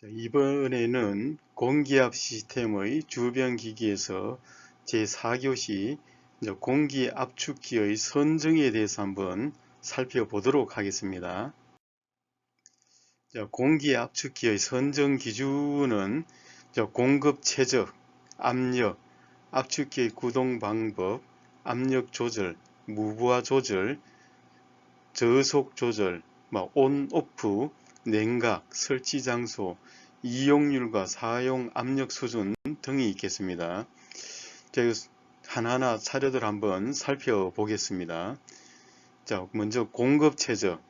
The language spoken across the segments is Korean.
자, 이번에는 공기압 시스템의 주변 기기에서 제4교시 공기 압축기의 선정에 대해서 한번 살펴보도록 하겠습니다. 자, 공기 압축기의 선정 기준은 자, 공급 최적, 압력, 압축기의 구동 방법, 압력 조절, 무부하 조절, 저속 조절, 뭐 온, 오프, 냉각, 설치 장소, 이용률과 사용 압력 수준 등이 있겠습니다. 자, 하나하나 사례들 한번 살펴보겠습니다. 자, 먼저 공급 최적.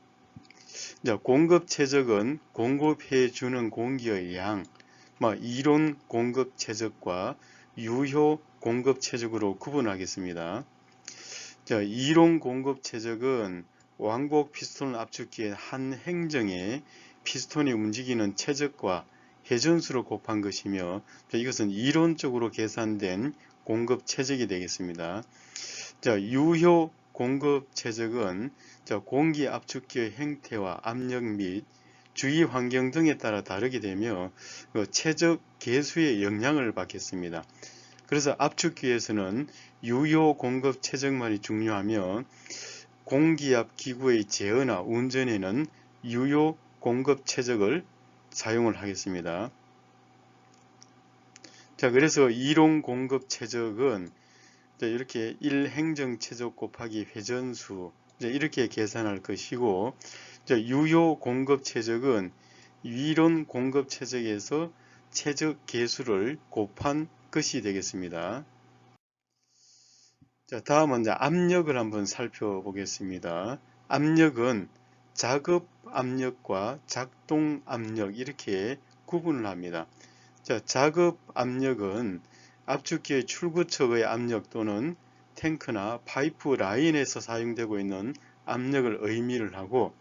자, 공급 최적은 공급해 주는 공기의 양, 뭐 이론 공급 최적과 유효 공급 최적으로 구분하겠습니다. 자, 이론 공급 최적은 왕복 피스톤 압축기의 한 행정에 피스톤이 움직이는 최적과 회전수를 곱한 것이며 이것은 이론적으로 계산된 공급 최적이 되겠습니다. 자, 유효 공급 최적은 자, 공기 압축기의 행태와 압력 및 주위 환경 등에 따라 다르게 되며 그 최적 계수에 영향을 받겠습니다. 그래서 압축기에서는 유효 공급 최적만이 중요하며 공기압 기구의 제어나 운전에는 유효 공급 최적을 사용을 하겠습니다. 자, 그래서 이론 공급 최적은 이렇게 1행정 최적 곱하기 회전수 이렇게 계산할 것이고 유효 공급 최적은 이론 공급 최적에서 최적 계수를 곱한 것이 되겠습니다. 자, 다음은 이제 압력을 한번 살펴보겠습니다. 압력은 작업 압력과 작동 압력 이렇게 구분을 합니다. 자, 작업 압력은 압축기의 출구척의 압력 또는 탱크나 파이프 라인에서 사용되고 있는 압력을 의미를 하고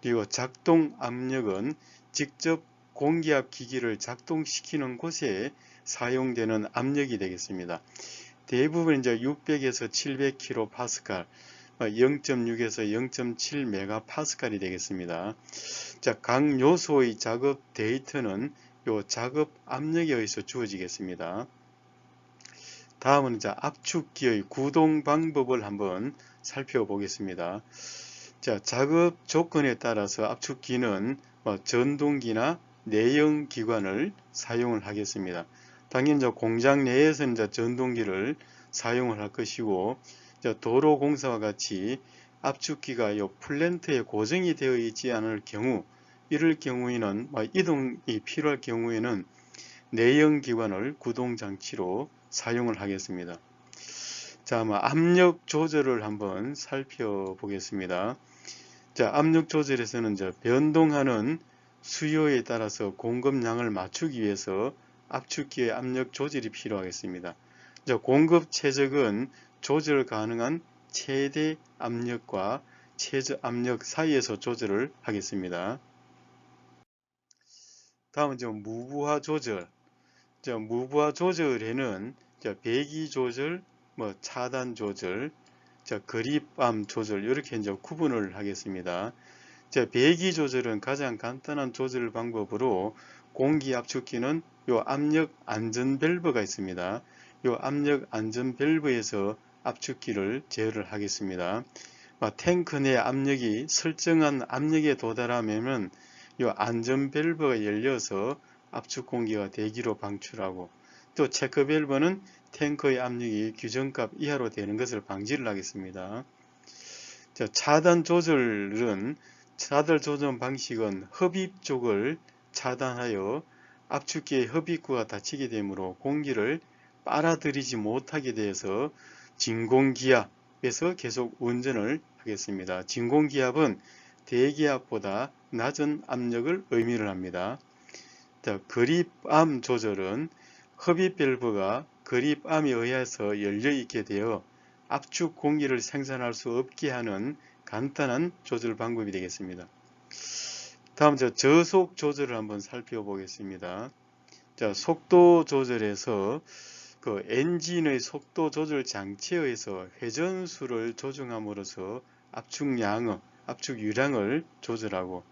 그리고 작동 압력은 직접 공기압 기기를 작동시키는 곳에 사용되는 압력이 되겠습니다. 대부분 이제 600에서 700kPa 0.6에서 0.7메가파스칼이 되겠습니다. 자, 각 요소의 작업 데이터는 요 작업 압력에 의해서 주어지겠습니다. 다음은 이제 압축기의 구동 방법을 한번 살펴보겠습니다. 자, 작업 조건에 따라서 압축기는 뭐 전동기나 내연 기관을 사용을 하겠습니다. 당연히 공장 내에서 이제 전동기를 사용을 할 것이고 도로 공사와 같이 압축기가 요 플랜트에 고정이 되어 있지 않을 경우 이럴 경우에는 뭐 이동이 필요할 경우에는 내연기관을 구동장치로 사용을 하겠습니다. 자, 뭐 압력 조절을 한번 살펴보겠습니다. 자, 압력 조절에서는 이제 변동하는 수요에 따라서 공급량을 맞추기 위해서 압축기의 압력 조절이 필요하겠습니다. 자, 공급 최적은 조절 가능한 최대 압력과 최저 압력 사이에서 조절을 하겠습니다. 다음은 좀 무부하 조절. 저 무부하 조절에는 배기 조절, 뭐 차단 조절, 자 그립암 조절 이렇게 이제 구분을 하겠습니다. 자 배기 조절은 가장 간단한 조절 방법으로 공기 압축기는 요 압력 안전 밸브가 있습니다. 요 압력 안전 밸브에서 압축기를 제어를 하겠습니다. 탱크 내 압력이 설정한 압력에 도달하면 이 안전 밸브가 열려서 압축 공기가 대기로 방출하고 또 체크 밸브는 탱크의 압력이 규정값 이하로 되는 것을 방지를 하겠습니다. 자, 차단 조절은 차단 조절 방식은 흡입 쪽을 차단하여 압축기의 흡입구가 닫히게 되므로 공기를 빨아들이지 못하게 되어서 진공기압에서 계속 운전을 하겠습니다. 진공기압은 대기압보다 낮은 압력을 의미를 합니다. 자, 그립암 조절은 흡입 밸브가 그립암에 의해서 열려 있게 되어 압축 공기를 생산할 수 없게 하는 간단한 조절 방법이 되겠습니다. 다음 저 저속 조절을 한번 살펴보겠습니다. 자, 속도 조절에서 그 엔진의 속도 조절 장치에 의해서 회전수를 조정함으로써 압축량의 압축 유량을 조절하고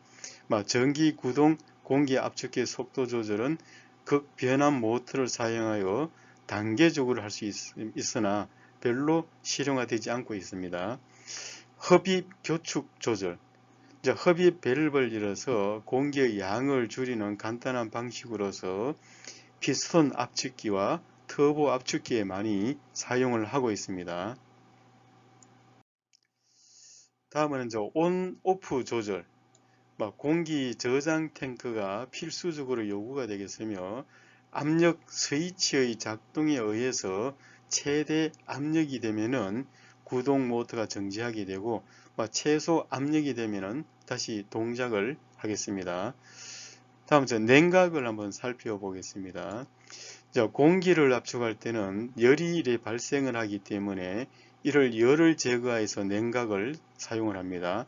전기 구동 공기 압축기 속도 조절은 극변압 모터를 사용하여 단계적으로 할 수 있으나 별로 실용화되지 않고 있습니다. 흡입 교축 조절 이제 흡입 밸브를 열어서 공기의 양을 줄이는 간단한 방식으로서 피스톤 압축기와 터보 압축기에 많이 사용을 하고 있습니다. 다음은 온, 오프 조절. 공기 저장 탱크가 필수적으로 요구가 되겠으며 압력 스위치의 작동에 의해서 최대 압력이 되면은 구동 모터가 정지하게 되고 최소 압력이 되면은 다시 동작을 하겠습니다. 다음 저 냉각을 한번 살펴보겠습니다. 자, 공기를 압축할 때는 열이 발생을 하기 때문에 이를 열을 제거해서 냉각을 사용을 합니다.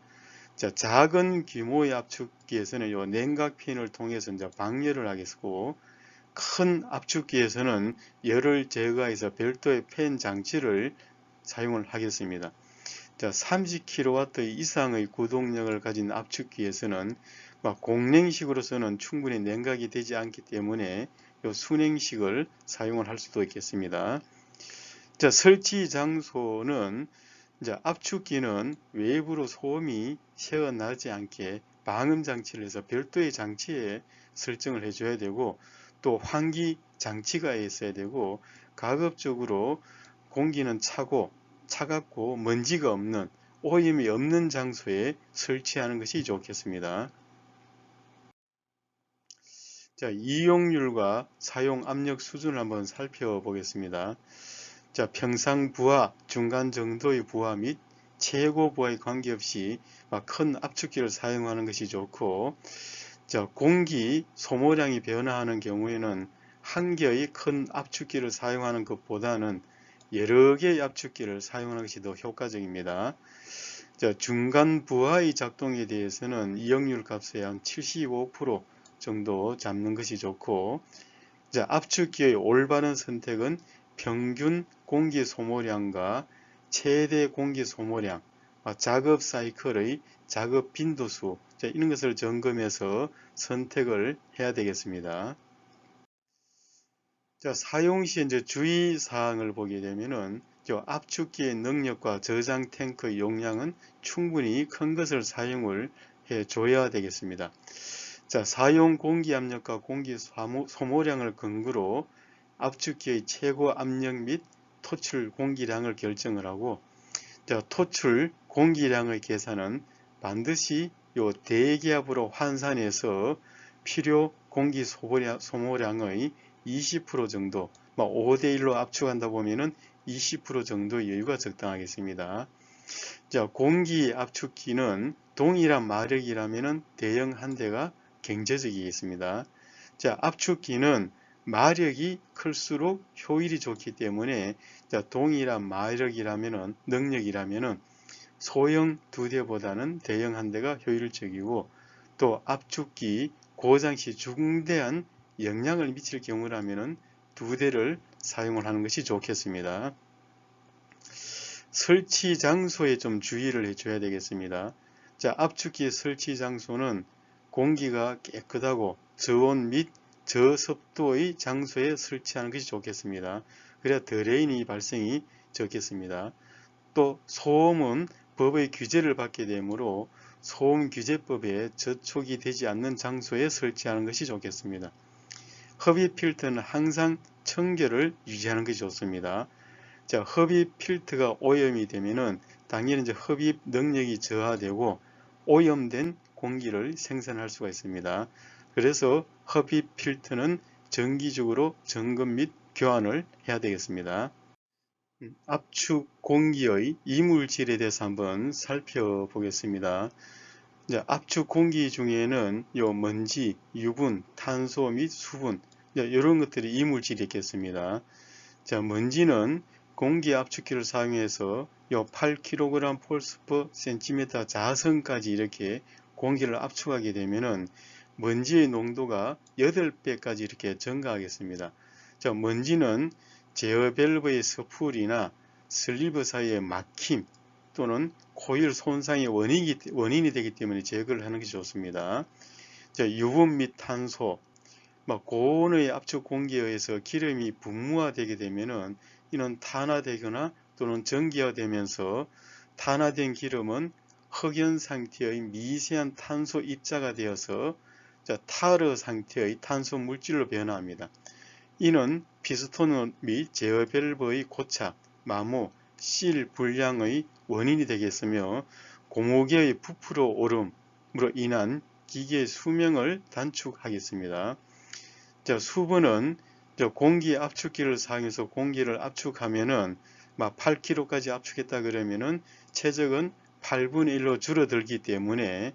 자, 작은 규모의 압축기에서는 이 냉각핀을 통해서 이제 방열을 하겠고 큰 압축기에서는 열을 제거해서 별도의 팬 장치를 사용을 하겠습니다. 자, 30kW 이상의 구동력을 가진 압축기에서는 공냉식으로서는 충분히 냉각이 되지 않기 때문에 순행식을 사용을 할 수도 있겠습니다. 자, 설치 장소는 이제 압축기는 외부로 소음이 새어나지 않게 방음 장치를 해서 별도의 장치에 설정을 해줘야 되고 또 환기 장치가 있어야 되고 가급적으로 공기는 차고 차갑고 먼지가 없는 오염이 없는 장소에 설치하는 것이 좋겠습니다. 자, 이용률과 사용 압력 수준을 한번 살펴보겠습니다. 자, 평상 부하, 중간 정도의 부하 및 최고 부하에 관계없이 큰 압축기를 사용하는 것이 좋고 자, 공기 소모량이 변화하는 경우에는 한 개의 큰 압축기를 사용하는 것보다는 여러 개의 압축기를 사용하는 것이 더 효과적입니다. 자, 중간 부하의 작동에 대해서는 이용률 값의 한 75% 정도 잡는 것이 좋고 자, 압축기의 올바른 선택은 평균 공기 소모량과 최대 공기 소모량, 작업 사이클의 작업 빈도수 이런 것을 점검해서 선택을 해야 되겠습니다. 자, 사용 시 이제 주의 사항을 보게 되면은 압축기의 능력과 저장 탱크의 용량은 충분히 큰 것을 사용을 해 줘야 되겠습니다. 자, 사용 공기 압력과 공기 소모량을 근거로 압축기의 최고 압력 및 토출 공기량을 결정을 하고 자, 토출 공기량의 계산은 반드시 요 대기압으로 환산해서 필요 공기 소모량의 20% 정도 5대1로 뭐 압축한다 보면은 20% 정도 여유가 적당하겠습니다. 자, 공기 압축기는 동일한 마력이라면 대형 한 대가 경제적이겠습니다. 자, 압축기는 마력이 클수록 효율이 좋기 때문에 자, 동일한 마력이라면 능력이라면 소형 두 대보다는 대형 한 대가 효율적이고 또 압축기 고장 시 중대한 영향을 미칠 경우라면 두 대를 사용을 하는 것이 좋겠습니다. 설치 장소에 좀 주의를 해줘야 되겠습니다. 자, 압축기 설치 장소는 공기가 깨끗하고 저온 및 저습도의 장소에 설치하는 것이 좋겠습니다. 그래야 드레인이 발생이 적겠습니다. 또 소음은 법의 규제를 받게 되므로 소음규제법에 저촉이 되지 않는 장소에 설치하는 것이 좋겠습니다. 흡입 필터는 항상 청결을 유지하는 것이 좋습니다. 자, 흡입 필터가 오염이 되면은 당연히 이제 흡입 능력이 저하되고 오염된 공기를 생산할 수가 있습니다. 그래서 흡입 필터는 정기적으로 점검 및 교환을 해야 되겠습니다. 음, 압축 공기의 이물질에 대해서 한번 살펴보겠습니다. 압축 공기 중에는 요 먼지, 유분, 탄소 및 수분 이런 것들이 이물질이 있겠습니다. 자, 먼지는 공기 압축기를 사용해서 요 8kg 폴스 cm 자성까지 이렇게 공기를 압축하게 되면은 먼지의 농도가 8배까지 이렇게 증가하겠습니다. 자, 먼지는 제어 밸브의 스풀이나 슬리브 사이의 막힘 또는 코일 손상의 원인이, 원인이 되기 때문에 제거를 하는 것이 좋습니다. 자, 유분 및 탄소, 막 고온의 압축 공기에 의해서 기름이 분무화되게 되면은 이는 탄화되거나 또는 전기화되면서 탄화된 기름은 흑연 상태의 미세한 탄소 입자가 되어서 자, 타르 상태의 탄소 물질로 변화합니다. 이는 피스톤 및 제어 밸브의 고착, 마모, 실 불량의 원인이 되겠으며 고무계의 부풀어 오름으로 인한 기계 수명을 단축하겠습니다. 자, 수분은 공기 압축기를 사용해서 공기를 압축하면은 막 8kg까지 압축했다 그러면은 최적은 8분의 1로 줄어들기 때문에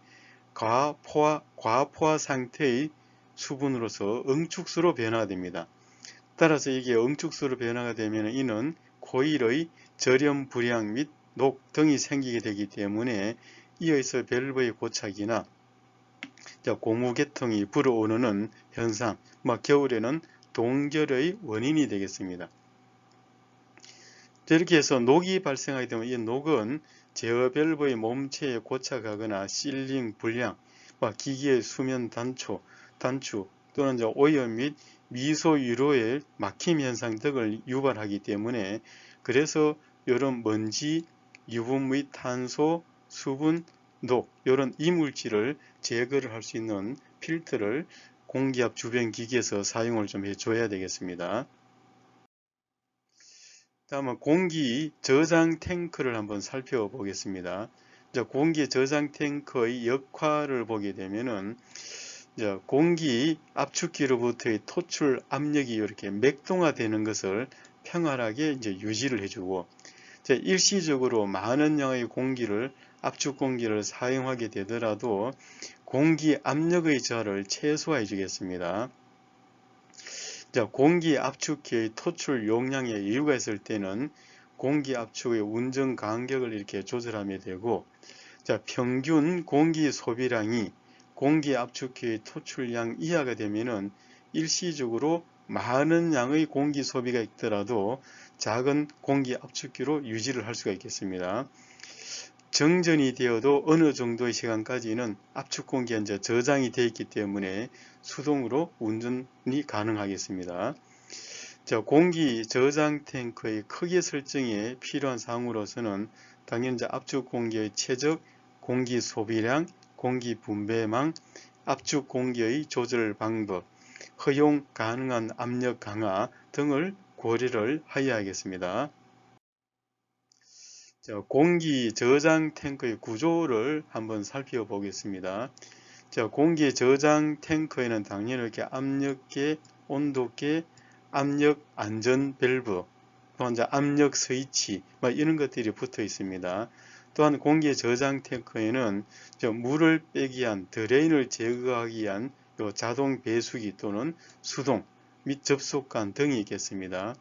과포화, 과포화 상태의 수분으로서 응축수로 변화됩니다. 따라서 이게 응축수로 변화가 되면 이는 코일의 저렴 불량 및 녹 등이 생기게 되기 때문에 이어서 밸브의 고착이나 고무 계통이 불어오르는 현상, 뭐 겨울에는 동결의 원인이 되겠습니다. 이렇게 해서 녹이 발생하게 되면 이 녹은 제어 밸브의 몸체에 고착하거나 실링 불량, 기계의 수면 단초, 단축 또는 오염 및 미소 유로의 막힘 현상 등을 유발하기 때문에 그래서 이런 먼지, 유분 및 탄소, 수분, 녹 이런 이물질을 제거를 할 수 있는 필터를 공기압 주변 기기에서 사용을 좀 해줘야 되겠습니다. 다음은 공기 저장 탱크를 한번 살펴보겠습니다. 공기 저장 탱크의 역할을 보게 되면은 공기 압축기로부터의 토출 압력이 이렇게 맥동화되는 것을 평활하게 이제 유지를 해주고 일시적으로 많은 양의 공기를 압축 공기를 사용하게 되더라도 공기 압력의 저하를 최소화해 주겠습니다. 자, 공기 압축기의 토출 용량에 여유가 있을 때는 공기 압축의 운전 간격을 이렇게 조절하면 되고 자, 평균 공기 소비량이 공기 압축기의 토출량 이하가 되면은 일시적으로 많은 양의 공기 소비가 있더라도 작은 공기 압축기로 유지를 할 수가 있겠습니다. 정전이 되어도 어느 정도의 시간까지는 압축 이제 저장이 되어 있기 때문에 수동으로 운전이 가능하겠습니다. 자, 공기 저장 탱크의 크기 설정에 필요한 사항으로서는 당연히 압축 공기의 최적 공기 소비량, 공기 분배망, 압축 공기의 조절 방법, 허용 가능한 압력 강화 등을 고려를 하여야겠습니다. 자, 공기 저장 탱크의 구조를 한번 살펴보겠습니다. 자, 공기 저장 탱크에는 당연히 이렇게 압력계, 온도계, 압력 안전 밸브, 또한 압력 스위치 뭐 이런 것들이 붙어 있습니다. 또한 공기 저장 탱크에는 물을 빼기 위한 드레인을 제거하기 위한 자동 배수기 또는 수동 및 접속관 등이 있겠습니다.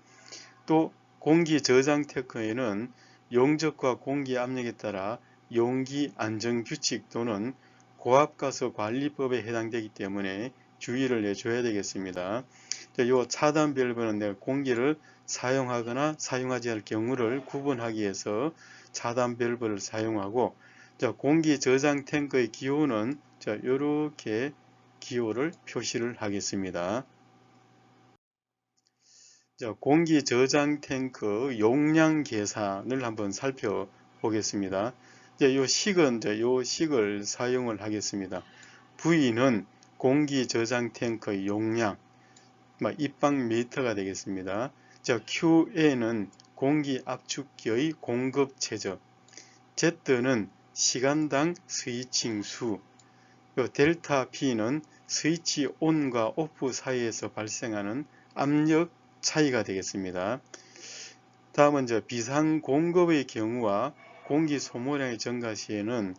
또 공기 저장 탱크에는 용적과 공기 압력에 따라 용기 안전 규칙 또는 고압가스 관리법에 해당되기 때문에 주의를 내줘야 되겠습니다. 이 차단 밸브는 내가 공기를 사용하거나 사용하지 않을 경우를 구분하기 위해서 차단 밸브를 사용하고 공기 저장 탱크의 기호는 이렇게 기호를 표시를 하겠습니다. 자, 공기 저장 탱크 용량 계산을 한번 살펴보겠습니다. 이제 이 식은 이제 요 식을 사용을 하겠습니다. V는 공기 저장 탱크의 용량, 입방 미터가 되겠습니다. 자, QA는 공기 압축기의 공급 최저, Z는 시간당 스위칭 수, 델타 P는 스위치 온과 오프 사이에서 발생하는 압력 차이가 되겠습니다. 다음은 이제 비상 공급의 경우와 공기 소모량의 증가 시에는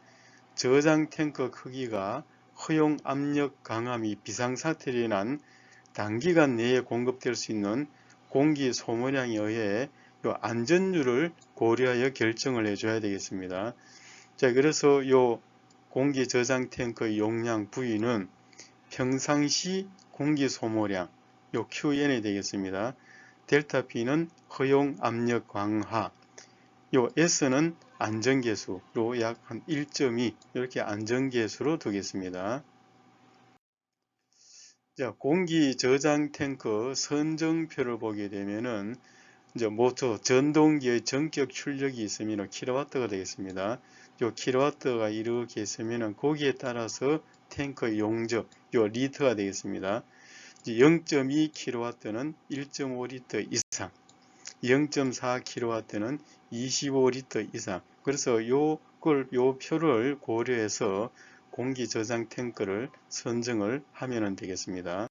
저장 탱크 크기가 허용 압력 강함이 비상사태로 인한 단기간 내에 공급될 수 있는 공기 소모량에 의해 요 안전율을 고려하여 결정을 해줘야 되겠습니다. 자, 그래서 요 공기 저장 탱크의 용량 V는 평상시 공기 소모량 요 QN이 되겠습니다. 델타 P는 허용 압력 강하, 요 S는 안전계수로 약 한 1.2 이렇게 안전계수로 두겠습니다. 자, 공기 저장 탱크 선정표를 보게 되면은 이제 모터 전동기의 전격 출력이 있으면 킬로와트가 되겠습니다. 요 킬로와트가 이렇게 있으면은 거기에 따라서 탱크의 용적 요 리터가 되겠습니다. 0.2 킬로와트는 1.5리터 이상, 0.4 킬로와트는 25리터 이상. 그래서 요걸 요 표를 고려해서 공기 저장 탱크를 선정을 하면 되겠습니다.